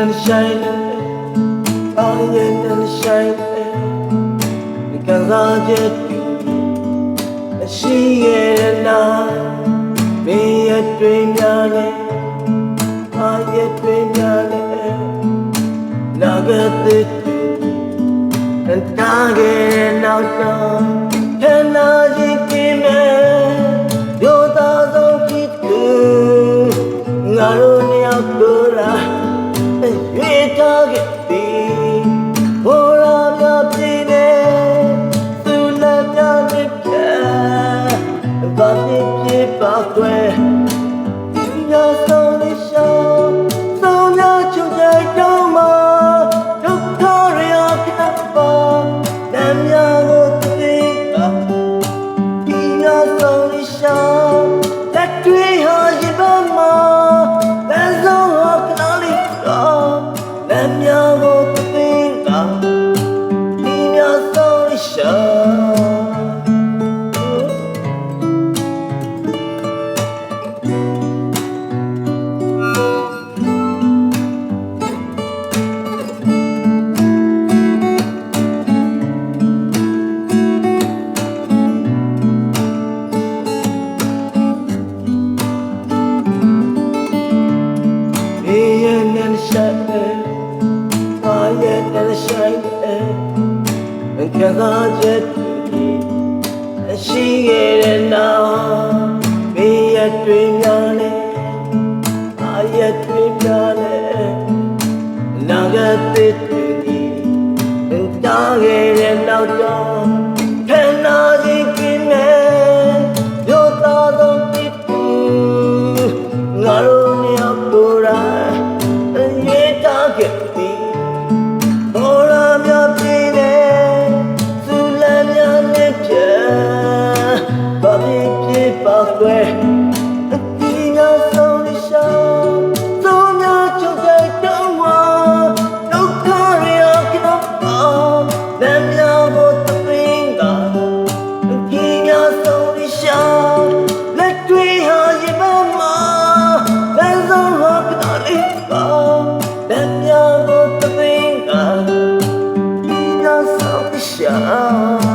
and then shine Oh yeah and shine ဒီကစားချက်အရှိရဲ့နာမင်းရဲ့တွင်များနဲ့အာရဲ့တွင်များနဲ့နာဂတိန်တားရဲ့နောက်တော့ခဏချင်းကင်း မဲ့ရိုး လ and can I just she get it now? Me a dream, I a dream, now got it to me, and dog it and now dog. တွေအတီးရောက်ဆုံးနေရှာသုံးများချောက်ကြတော့ဝါလောက်ခရရကတော့ပါလမ်းများပေါ်သပင်းကအတီးရောက်ဆုံးနေရှာလက်တွေဟာရင်မမလမ်းဆုံးဟာကတော့လေပါလမ်းများပေါ်သပင်းကအတီးရောက်ဆုံးနေရှာ